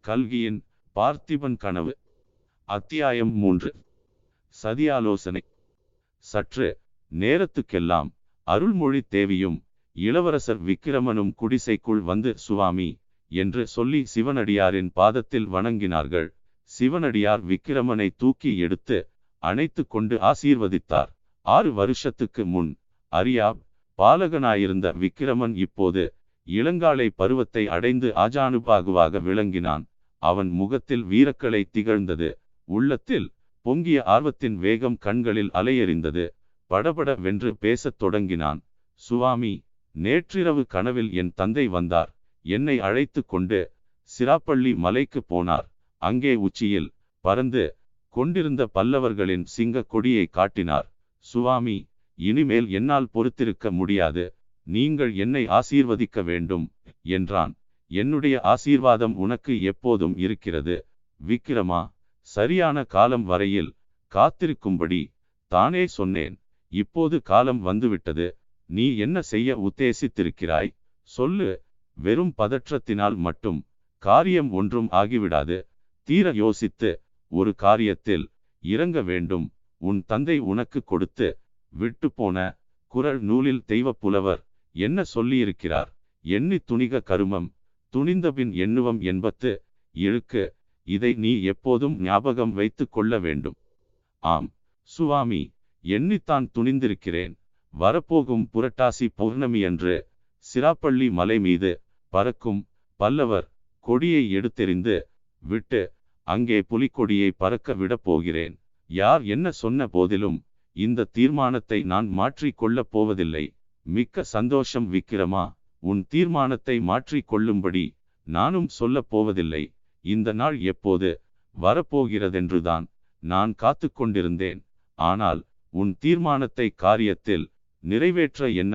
கல்கியின் பார்த்திபன் கனவு அத்தியாயம் மூன்று. சதியாலோசனை. சற்று நேரத்துக்கெல்லாம் அருள்மொழி தேவியும் இளவரசர் விக்கிரமனும் குடிசைக்குள் வந்து சுவாமி என்று சொல்லி சிவனடியாரின் பாதத்தில் வணங்கினார்கள். சிவனடியார் விக்கிரமனை தூக்கி எடுத்து அணைத்து கொண்டு ஆசீர்வதித்தார். ஆறு வருஷத்துக்கு முன் அரியா பாலகனாயிருந்த விக்கிரமன் இப்போது இளங்காலை பருவத்தை அடைந்து ஆஜானுபாகுவாக விளங்கினான். அவன் முகத்தில் வீரக்கலை திகழ்ந்தது. உள்ளத்தில் பொங்கிய ஆர்வத்தின் வேகம் கண்களில் அலையெறிந்தது. படபட வென்று பேசத் தொடங்கினான். சுவாமி நேற்றிரவு கனவில் என் தந்தை வந்தார். என்னை அழைத்து கொண்டு சிராப்பள்ளி மலைக்கு போனார். அங்கே உச்சியில் பறந்து கொண்டிருந்த பல்லவர்களின் சிங்க கொடியை காட்டினார். சுவாமி இனிமேல் என்னால் பொறுத்திருக்க முடியாது. நீங்கள் என்னை ஆசீர்வதிக்க வேண்டும் என்றான். என்னுடைய ஆசீர்வாதம் உனக்கு எப்போதும் இருக்கிறது. விக்கிரமா சரியான காலம் வரையில் காத்திருக்கும்படி தானே சொன்னேன். இப்போது காலம் வந்துவிட்டது. நீ என்ன செய்ய உத்தேசித்திருக்கிறாய்? சொல்லு. வெறும் பதற்றத்தினால் மட்டும் காரியம் ஒன்றும் ஆகிவிடாது. தீர யோசித்து ஒரு காரியத்தில் இறங்க வேண்டும். உன் தந்தை உனக்கு கொடுத்து விட்டு போன குரல் நூலில் தெய்வ புலவர் என்ன சொல்லியிருக்கிறார்? எண்ணி துணிக கருமம். துணிந்தபின் எண்ணுவம் என்பத்து இழுக்கு. இதை நீ எப்போதும் ஞாபகம் வைத்து கொள்ள வேண்டும். ஆம். சுவாமி எண்ணித்தான் துணிந்திருக்கிறேன். வரப்போகும் புரட்டாசி பௌர்ணமி அன்று சிராப்பள்ளி மலை மீது பறக்கும் பல்லவர் கொடியை எடுத்தெறிந்து விட்டு அங்கே புலிக்கொடியை பறக்க விடப் போகிறேன். யார் என்ன சொன்ன போதிலும் இந்த தீர்மானத்தை நான் மாற்றிக்கொள்ளப் போவதில்லை. மிக்க சந்தோஷம் விக்கிரமா உன் தீர்மானத்தை மாற்றிக் கொள்ளும்படி நானும் சொல்லப் போவதில்லை. இந்த நாள் எப்போது வரப்போகிறதென்றுதான் நான் காத்து கொண்டிருந்தேன். ஆனால் உன் தீர்மானத்தை காரியத்தில் நிறைவேற்ற என்ன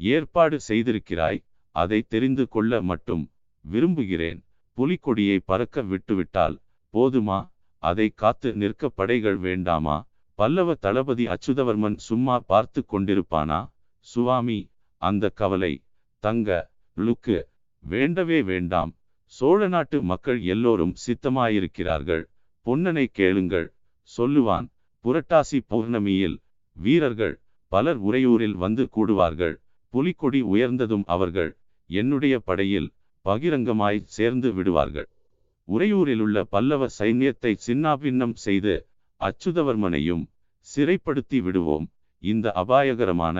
ஏற்பாடு செய்திருக்கிறாய் அதை தெரிந்து கொள்ள மட்டும் விரும்புகிறேன். புலிக்கொடியை பறக்க விட்டுவிட்டால் போதுமா? அதை காத்து நிற்க படைகள் வேண்டாமா? பல்லவ தளபதி அச்சுதவர்மன் சும்மா பார்த்து கொண்டிருப்பானா? சுவாமி அந்த கவலை தங்க லுக்கு வேண்டவே வேண்டாம். சோழ நாட்டு மக்கள் எல்லோரும் சித்தமாயிருக்கிறார்கள். பொன்னனை கேளுங்கள். சொல்லுவான் புரட்டாசி பௌர்ணமியில் வீரர்கள் பலர் உறையூரில் வந்து கூடுவார்கள். புலிக்கொடி உயர்ந்ததும் அவர்கள் என்னுடைய படையில் பகிரங்கமாய் சேர்ந்து விடுவார்கள். உறையூரிலுள்ள பல்லவ சைன்யத்தை சின்னாபின்னம் செய்து அச்சுதவர்மனையும் சிறைப்படுத்தி விடுவோம். இந்த அபாயகரமான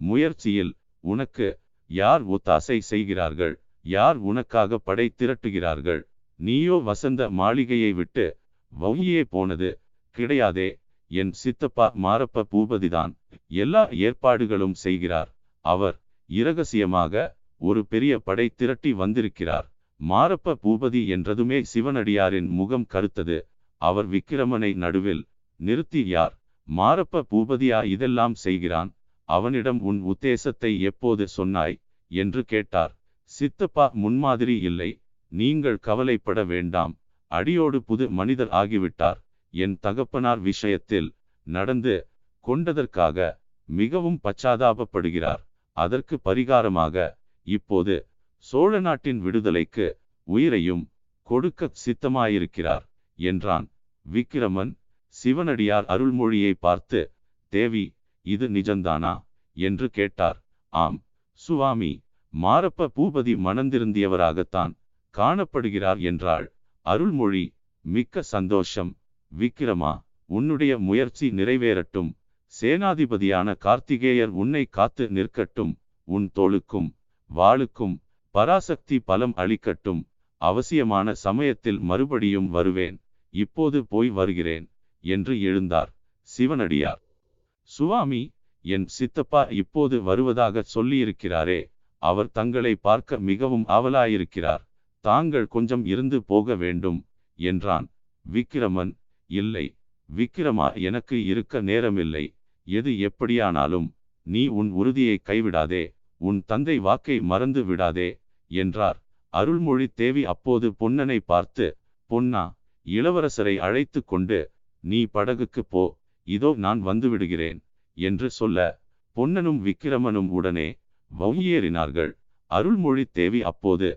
முயற்சியில் உனக்கு யார் ஒத்தாசை செய்கிறார்கள்? யார் உனக்காக படை திரட்டுகிறார்கள்? நீயோ வசந்த மாளிகையை விட்டு வௌயே போனது கிடையாதே. என் சித்தப்பா மாரப்ப பூபதிதான் எல்லா ஏற்பாடுகளும் செய்கிறார். அவர் இரகசியமாக ஒரு பெரிய படை திரட்டி வந்திருக்கிறார். மாரப்ப பூபதி என்றதுமே சிவனடியாரின் முகம் கருத்தது. அவர் விக்கிரமனை நடுவில் நிறுத்தி யார்? மாரப்ப பூபதியா இதெல்லாம் செய்கிறான்? அவனிடம் உன் உத்தேசத்தை எப்போது சொன்னாய்? என்று கேட்டார். சித்தப்பா முன்மாதிரி இல்லை. நீங்கள் கவலைப்பட வேண்டாம். அடியோடு புது மனிதர் ஆகிவிட்டார். என் தகப்பனார் விஷயத்தில் நடந்து கொண்டதற்காக மிகவும் பச்சாதாபப்படுகிறார். அதற்கு பரிகாரமாக இப்போது சோழ நாட்டின் விடுதலைக்கு உயிரையும் கொடுக்க சித்தமாயிருக்கிறார் என்றான். விக்கிரமன் சிவனடியார் அருள்மொழியை பார்த்து தேவி இது நிஜந்தானா என்று கேட்டார். ஆம் சுவாமி மாரப்ப பூபதி மணந்திருந்தியவராகத்தான் காணப்படுகிறார் என்றாள். அருள்மொழி மிக்க சந்தோஷம். விக்கிரமா உன்னுடைய முயற்சி நிறைவேறட்டும். சேனாதிபதியான கார்த்திகேயர் உன்னை காத்து நிற்கட்டும். உன் தோளுக்கும் வாளுக்கும் பராசக்தி பலம் அளிக்கட்டும். அவசியமான சமயத்தில் மறுபடியும் வருவேன். இப்போது போய் வருகிறேன் என்று எழுந்தார் சிவனடியார். சுவாமி என் சித்தப்பா இப்போது வருவதாக சொல்லியிருக்கிறாரே. அவர் தங்களை பார்க்க மிகவும் ஆவலாயிருக்கிறார். தாங்கள் கொஞ்சம் இருந்து போக வேண்டும் என்றான். விக்கிரமன் இல்லை விக்கிரமா எனக்கு இருக்க நேரமில்லை. எது எப்படியானாலும் நீ உன் உறுதியை கைவிடாதே. உன் தந்தை வாக்கை மறந்து விடாதே. என்றார். அருள்மொழி தேவி அப்போது பொன்னனை பார்த்து பொன்னா இளவரசரை அழைத்து கொண்டு நீ படகுக்கு போ இதோ நான் வந்துவிடுகிறேன் என்று சொல்ல பொன்னனும் விக்கிரமனும் உடனே வௌயேறினார்கள் அருள்மொழி தேவி அப்போது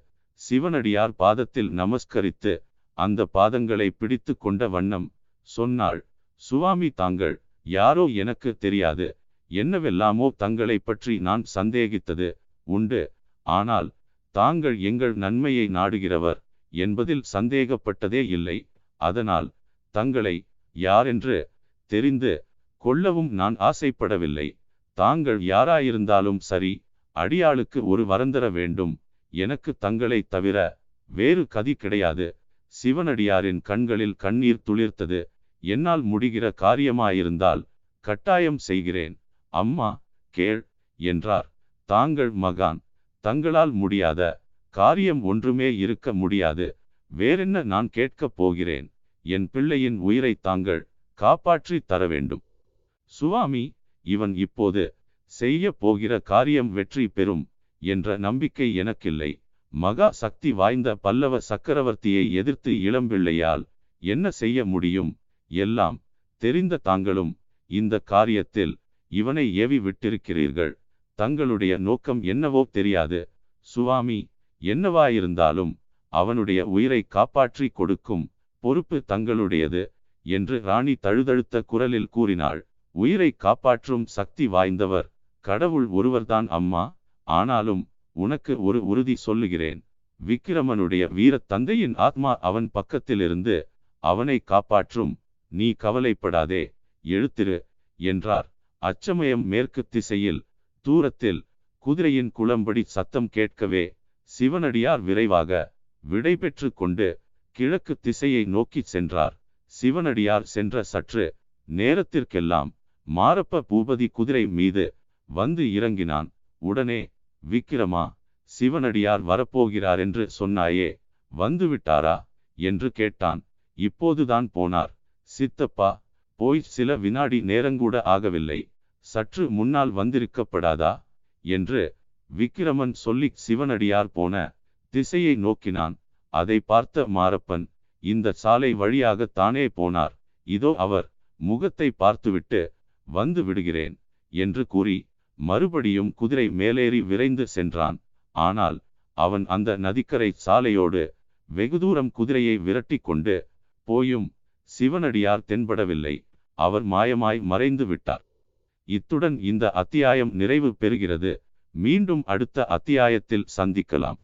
சிவனடியார் பாதத்தில் நமஸ்கரித்து அந்த பாதங்களை பிடித்து கொண்ட வண்ணம் சொன்னாள். சுவாமி தாங்கள் யாரோ எனக்கு தெரியாது. என்னவெல்லாமோ தங்களை பற்றி நான் சந்தேகித்தது உண்டு. ஆனால் தாங்கள் எங்கள் நன்மையை நாடுகிறவர் என்பதில் சந்தேகப்பட்டதே இல்லை. அதனால் தங்களை யாரென்று தெரிந்து கொள்ளவும் நான் ஆசைப்படவில்லை. தாங்கள் யாராயிருந்தாலும் சரி அடியாளுக்கு ஒரு வரந்தர வேண்டும். எனக்கு தங்களை தவிர வேறு கதி கிடையாது. சிவனடியாரின் கண்களில் கண்ணீர் துளிர்த்தது. என்னால் முடிகிற காரியமாயிருந்தால் கட்டாயம் செய்கிறேன். அம்மா கேள் என்றார். தாங்கள் மகான். தங்களால் முடியாத காரியம் ஒன்றுமே இருக்க முடியாது. வேறென்ன நான் கேட்கப் போகிறேன்? என் பிள்ளையின் உயிரை தாங்கள் காப்பாற்றி தர வேண்டும். சுவாமி இவன் இப்போது செய்ய போகிற காரியம் வெற்றி பெறும் என்ற நம்பிக்கை எனக்கில்லை. மகா சக்தி வாய்ந்த பல்லவ சக்கரவர்த்தியை எதிர்த்து இளம்பிள்ளையால் என்ன செய்ய முடியும்? எல்லாம் தெரிந்த தாங்களும் இந்த காரியத்தில் இவனை ஏவி விட்டிருக்கிறீர்கள். தங்களுடைய நோக்கம் என்னவோ தெரியாது. சுவாமி என்னவாயிருந்தாலும் அவனுடைய உயிரை காப்பாற்றி கொடுக்கும் பொறுப்பு தங்களுடையது என்று ராணி தழுதழுத்த குரலில் கூறினாள். உயிரை காப்பாற்றும் சக்தி வாய்ந்தவர் கடவுள் ஒருவர்தான் அம்மா. ஆனாலும் உனக்கு ஒரு உறுதி சொல்லுகிறேன். விக்கிரமனுடைய வீர தந்தையின் ஆத்மா அவன் பக்கத்திலிருந்து அவனை காப்பாற்றும். நீ கவலைப்படாதே எழுத்திரு என்றார். அச்சமயம் மேற்கு திசையில் தூரத்தில் குதிரையின் குளம்படி சத்தம் கேட்கவே சிவனடியார் விரைவாக விடை பெற்று கொண்டு கிழக்கு திசையை நோக்கி சென்றார். சிவனடியார் சென்ற சற்று நேரத்திற்கெல்லாம் மாரப்ப பூபதி குதிரை மீது வந்து இறங்கினான். உடனே விக்கிரமா சிவனடியார் வரப்போகிறார் என்று சொன்னாயே வந்துவிட்டாரா? என்று கேட்டான். இப்போதுதான் போனார். சித்தப்பா போய் சில வினாடி நேரங்கூட ஆகவில்லை. சற்று முன்னால் வந்திருக்கப்படாதா? என்று விக்கிரமன் சொல்லி சிவனடியார் போன திசையை நோக்கினான். அதை பார்த்த மாரப்பன் இந்த சாலை வழியாக தானே போனார். இதோ அவர் முகத்தை பார்த்துவிட்டு வந்து விடுகிறேன் என்று கூறி மறுபடியும் குதிரை மேலேறி விரைந்து சென்றான். ஆனால் அவன் அந்த நதிக்கரை சாலையோடு வெகு தூரம் குதிரையை விரட்டி கொண்டு போயும் சிவனடியார் தென்படவில்லை. அவர் மாயமாய் மறைந்து விட்டார். இத்துடன் இந்த அத்தியாயம் நிறைவு பெறுகிறது. மீண்டும் அடுத்த அத்தியாயத்தில் சந்திக்கலாம்.